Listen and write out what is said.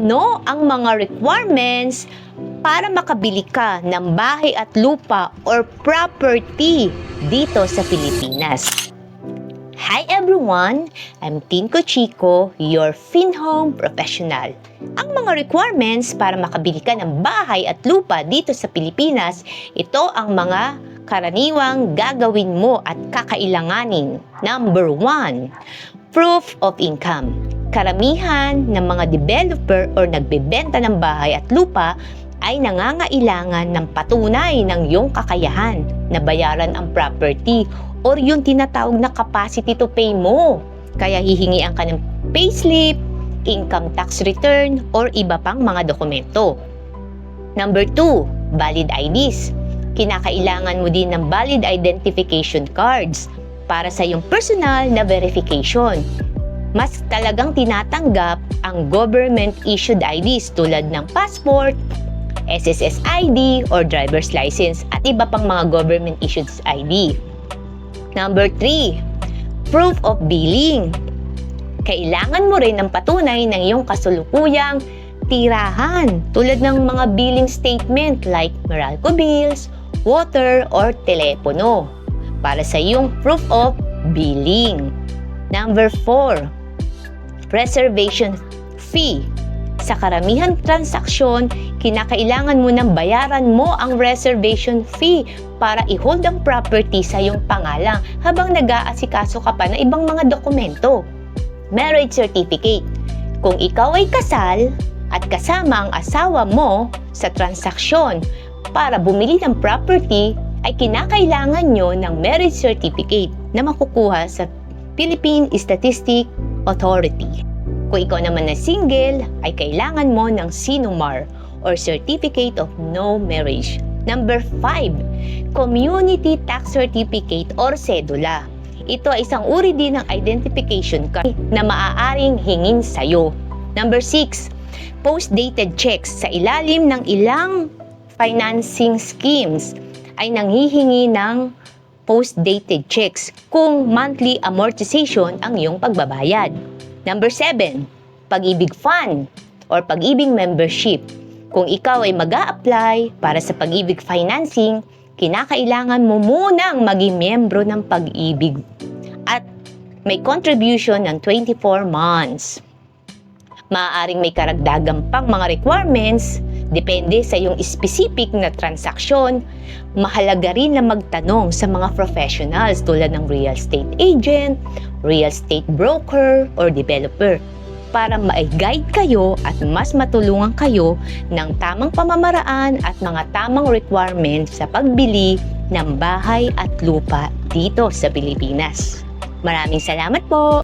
Ano ang mga requirements para makabili ka ng bahay at lupa or property dito sa Pilipinas? Hi everyone! I'm Tinko Chico, your FinHome professional. Ang mga requirements para makabili ka ng bahay at lupa dito sa Pilipinas, ito ang mga karaniwang gagawin mo at kakailanganin. Number one, proof of income. Karamihan ng mga developer or nagbebenta ng bahay at lupa ay nangangailangan ng patunay ng iyong kakayahan na bayaran ang property or yung tinatawag na capacity to pay mo. Kaya hihingian ka ng payslip, income tax return, or iba pang mga dokumento. Number two, valid IDs. Kinakailangan mo din ng valid identification cards para sa iyong personal na verification. Mas talagang tinatanggap ang government-issued IDs tulad ng passport, SSS ID or driver's license at iba pang mga government-issued ID. Number 3, proof of billing. Kailangan mo rin ng patunay ng iyong kasulukuyang tirahan tulad ng mga billing statement like Meralco bills, water, or telepono para sa iyong proof of billing. Number 4, reservation fee. Sa karamihan transaksyon, kinakailangan mo nang bayaran mo ang reservation fee para i-hold ang property sa iyong pangalan habang nag-aasikaso ka pa ng ibang mga dokumento. Marriage certificate. Kung ikaw ay kasal at kasama ang asawa mo sa transaksyon para bumili ng property, ay kinakailangan nyo ng marriage certificate na makukuha sa Philippine Statistic Authority. Kung ikaw naman na single, ay kailangan mo ng SINUMAR or Certificate of No Marriage. Number 5, Community Tax Certificate or CEDULA. Ito ay isang uri din ng identification card na maaaring hingin sa'yo. Number 6, post-dated checks sa ilalim ng ilang financing schemes ay nanghihingi ng post-dated checks kung monthly amortization ang iyong pagbabayad. Number 7, pag-ibig fund or pag-ibig membership. Kung ikaw ay mag apply para sa pag-ibig financing, kinakailangan mo munang maging miyembro ng pag-ibig at may contribution ng 24 months. Maaaring may karagdagang pang mga requirements depende sa iyong specific na transaksyon. Mahalaga rin na magtanong sa mga professionals tulad ng real estate agent, real estate broker, or developer para ma-guide kayo at mas matulungan kayo ng tamang pamamaraan at mga tamang requirements sa pagbili ng bahay at lupa dito sa Pilipinas. Maraming salamat po!